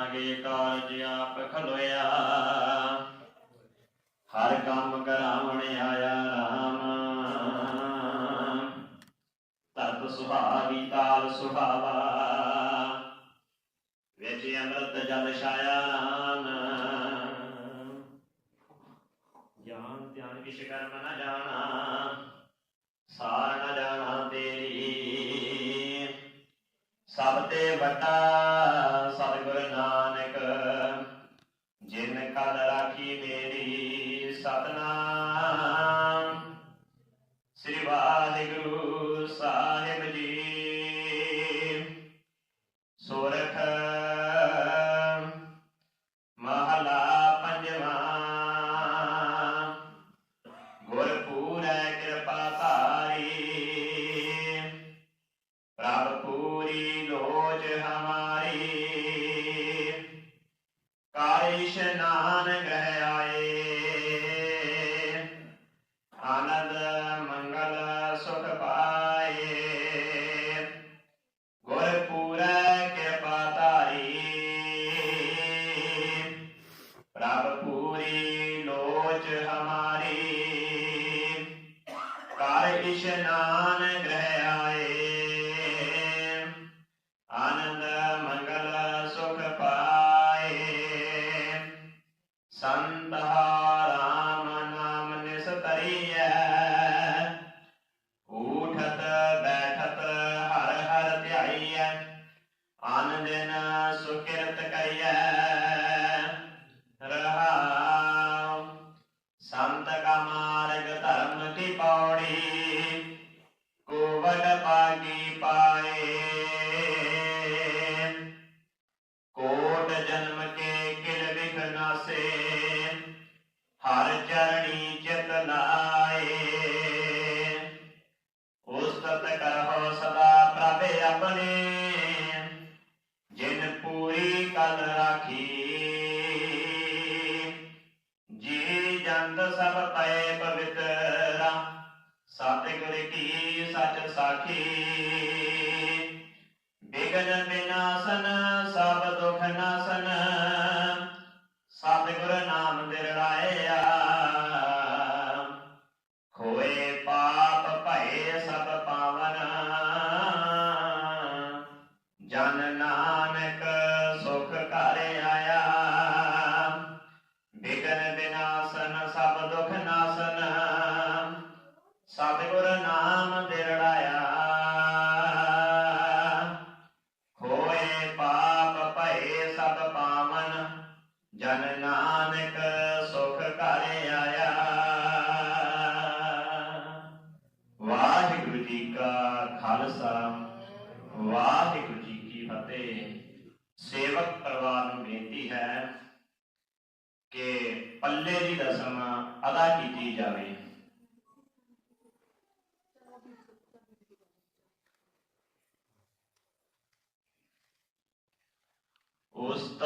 ਆਗੇ ਕਾਰਜ ਆਪ ਖਲੋਇਆ। ਹਰ ਕੰਮ ਕਰਾਵਣ ਆਇਆ ਰਾਮ। ਤਤ ਸੁਭਾਵੀ ਤਾਲ ਸੁਭਾਵਾ। ਵਿੱਚ ਅੰਮ੍ਰਿਤ ਜਲ ਛਾਇਆ ਰਾਮ। ਗਿਆਨ ਧਿਆਨ ਵਿਸ਼ ਕਰਮ ਨ ਜਾਣਾ। ਸਾਰ ਨ ਜਾਣਾ ਤੇਰੀ। ਸਭ ਤੇ ਵੱਡਾ Ratana. Yeah. ਪਏ ਪਵਿੱਤਰਾ ਸਤਿਗੁਰ ਕੀ ਸੱਚ ਸਾਖੀ। ਬਿਗਨ ਬਿਨਾਸਨ ਸਭ ਦੁਖ ਨਾਸਨ।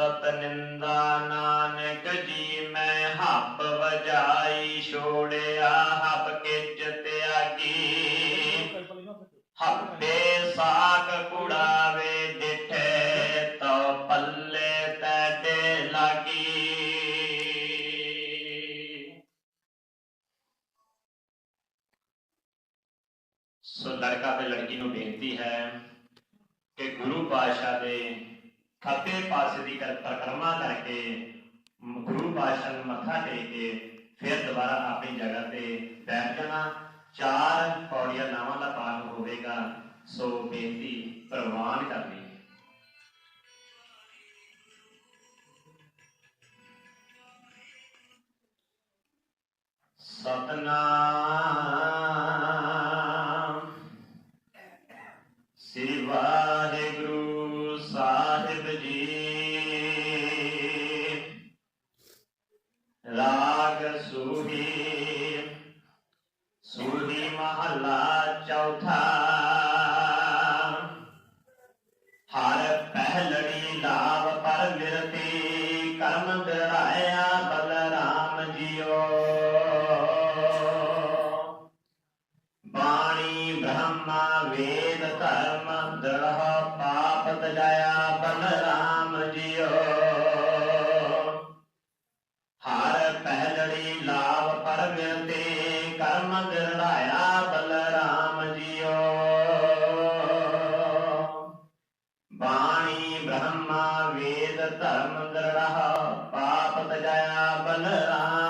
ਸਤ ਨਿੰਦਾ ਨਾਨਕ ਜੀ ਆਪਣੀ ਜਗ੍ਹਾ ਤੇ ਬੈਠ ਜਾਣਾ। ਚਾਰ ਪੌੜੀਆਂ ਨਾਵਾਂ ਦਾ ਪਾਠ ਹੋਵੇਗਾ, ਸੋ ਬੇਨਤੀ ਪ੍ਰਵਾਨ ਕਰਨੀ ਸਤਨਾਮ Ananda ਮੰਦਰ ਰਹਾ ਪਾਪ ਤਜਾਇਆ ਬਲਰਾਮ।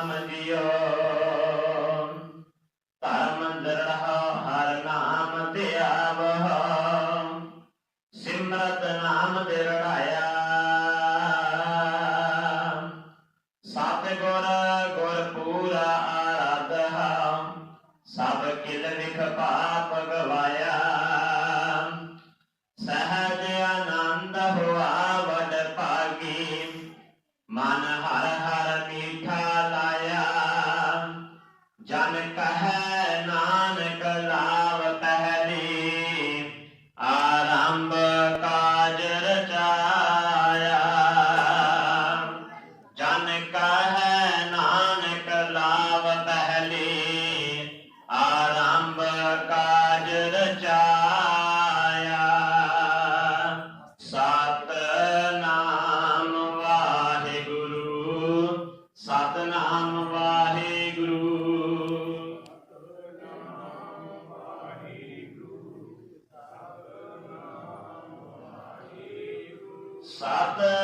जान कहा Satan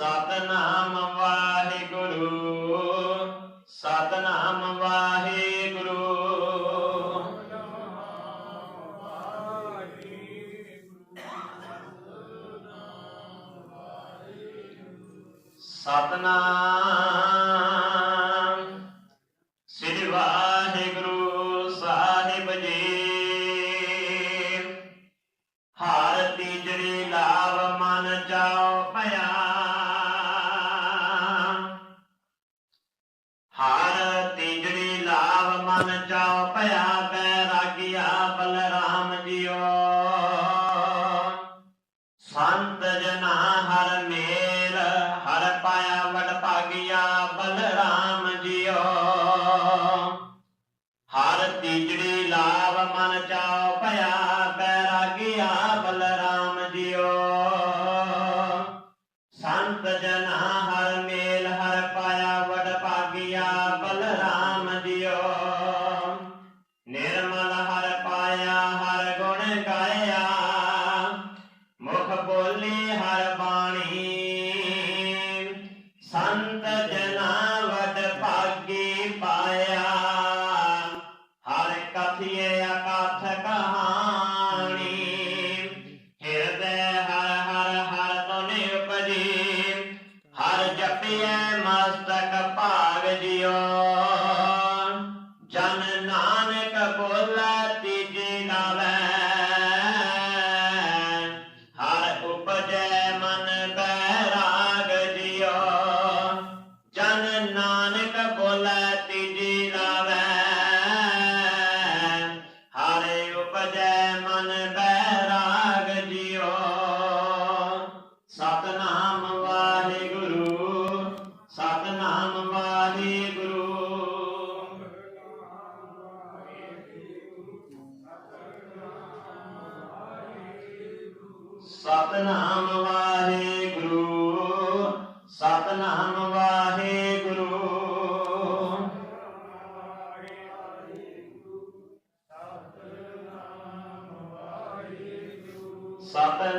सतनाम ਹਾਰ ਤੀਜੜੀ ਲਾਭ ਮਨ ਚਾਉ ਭਇਆ kepada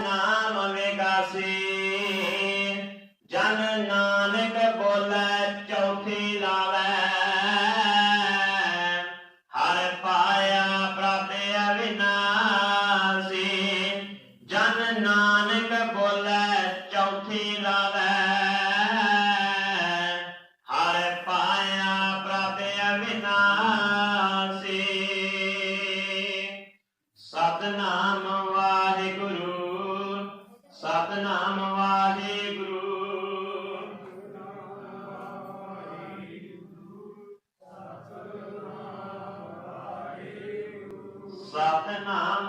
না सतनाम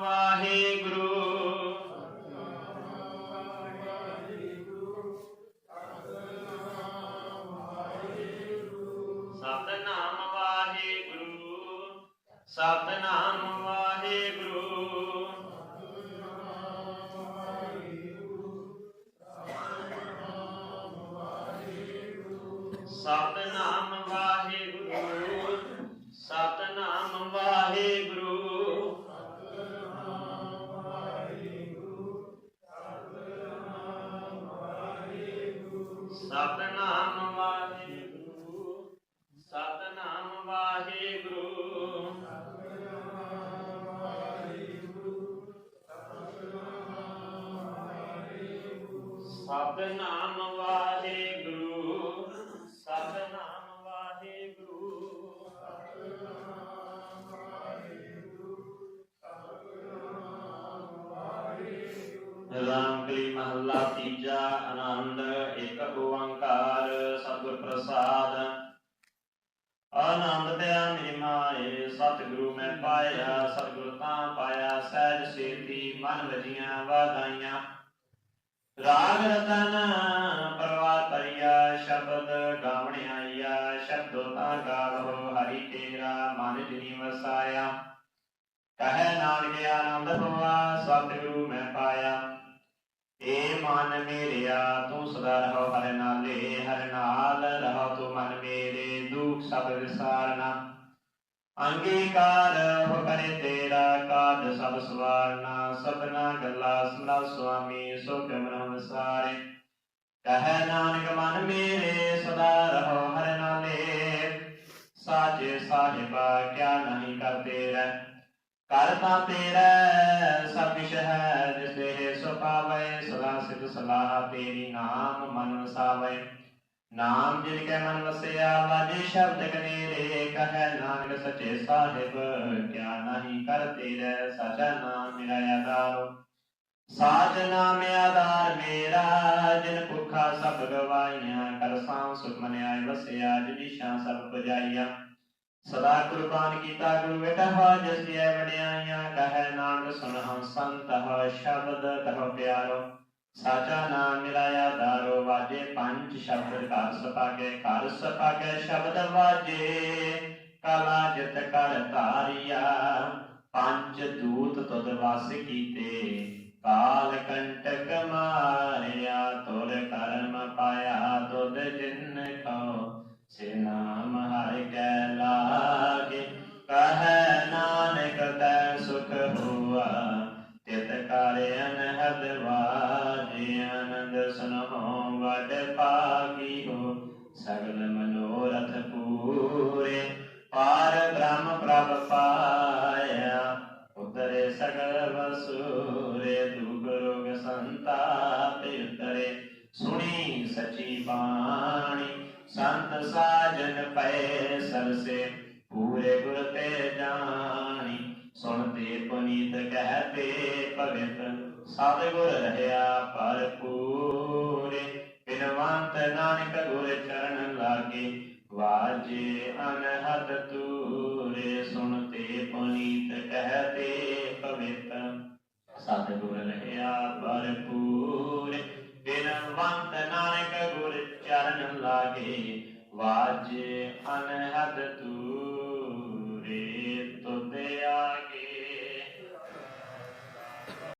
ਸਤਨਾਮ ਪ੍ਰਸਾਦ। ਆਨੰਦ ਪਿਆ ਮੇਰੀ ਸਤਿਗੁਰੂ ਮੈਂ ਪਾਇਆ, ਸਤਿਗੁਰ ਤਾਂ ਪਾਇਆ, ਸਹਿਜ ਸੇਤੀ ਮਨ ਵਜੀਆਂ ਵਾਦਾਈਆਂ ਰਾਗ ਰਤਨ ਪਰਵਾਰ ਪਰਿਆ ਸ਼ਬਦ ਗਾਵਣ ਆਈਆ, ਸ਼ਬਦੋ ਤਾਂ ਗਾਵੋ, ਹਰੀ ਤੇਰਾ ਮਨ ਜਿਨੀ ਵਸਾਇਆ। ਕਹੈ ਨਾਨਕ ਆਨੰਦ ਹੋਆ, ਸਤਿਗੁਰੂ ਮੈਂ ਪਾਇਆ। ਏ ਮਨ ਮੇਰਿਆ, ਤੂੰ ਸਦਾ ਰਹੋ ਹਰਿ ਨਾਲੇ, ਹਰਿ ਨਾਲ ਰਹੋ ਤੂੰ ਮਨ ਮੇਰੇ, ਦੁਖ ਸਭ ਵਿਸਾਰਨਾ। ਅੰਗੀਕਾਰ ਹੋ ਕਰੇ ਤੇਰਾ ਕਾਜ ਸਭ ਸਵਾਰਨਾ। ਸਭਨਾ ਗੱਲਾ ਸੁਣਾ ਸੁਆਮੀ ਸੋ ਕਮਨ ਵਿਸਾਰੇ ਕਹੈ ਨਾਨਕ, ਮਨ ਮੇਰੇ, ਸਦਾ ਰਹੋ ਹਰਿ ਨਾਲੇ। ਸਾਚੇ ਸਾਹਿਬਾ ਕਿਆ ਕਰਤਾ ਤੇਰਾ ਸਭ ਕੁਛ ਹੈ ਜਿਸ ਦੇ ਸੋ ਪਾਵੇ, ਸਦਾ ਸਿਧ ਸਲਾਹ ਤੇਰੀ ਨਾਮ ਮਨ ਵਸਾਵੇ। ਨਾਮ ਜਿਨ ਕੈ ਮਨ ਵਸਿਆ, ਵਾਜੇ ਸ਼ਬਦ ਕਨੇਰੇ, ਕਹੈ ਨਾਨਕ ਸਚੇ ਸਾਹਿਬ, ਕਿਆ ਨਹੀਂ ਕਰਤੇ ਰਹਿ ਸਚਾ ਨਾਮ ਮੇਰਾ ਆਧਾਰੋ। ਸਾਜ ਨਾਮ ਆਧਾਰ ਮੇਰਾ, ਜਿਨ ਭੁਖਾ ਸਭ ਗਵਾਈਆਂ ਕਰ ਸਾਂ ਸੁਖ ਮਨ ਆਏ ਵਸਿਆ, ਜਿਨੀ ਸ਼ਾਂ ਸਭ ਪੁਜਾਈਆਂ। ਸਦਾ ਕੁਰਬਾਨ ਕੀਤਾ ਗੁਰੂ ਵੇਟਾ ਹੋ, ਜਿਸ ਦੀ ਵਡਿਆਈਆਂ ਕਹੈ ਨਾਨਕ, ਸੁਨ ਹਮ ਸੰਤ ਹੋ, ਸ਼ਬਦ ਕਹੋ ਪਿਆਰੋ। ਸਾਚਾ ਨਾਮ ਮਿਲਾਇਆ ਦਾਰੋ ਵਾਜੇ ਪੰਜ ਸ਼ਬਦ ਘਰ ਸਪਾਗੇ ਘਰ ਸਪਾਗੇ ਸ਼ਬਦ ਵਾਜੇ। ਕਲਾ ਜਿਤ ਕਰ ਧਾਰਿਆ, ਪੰਜ ਦੂਤ ਤੁਧ ਵਸ ਕੀਤੇ। ਕਾਲ ਕੰਟਕ ਮਾਰਿਆ ਤੁਰ ਕਰਮ ਪਾਇਆ, ਤੁਧ ਜਿਨ ਕੋ ਸੇ 三对过 do.